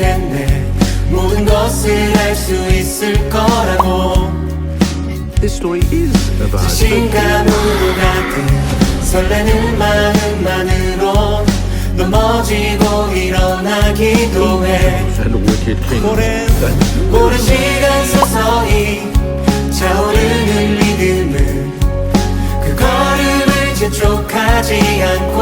됐네. 모든 것을 알 수 있을 거라고. This story is about 자신감으로 가득 설레는 마음만으로 넘어지고 일어나기도 해. 오랜, 오랜 시간 서서히 차오르는 믿음을 그 걸음을 재촉하지 않고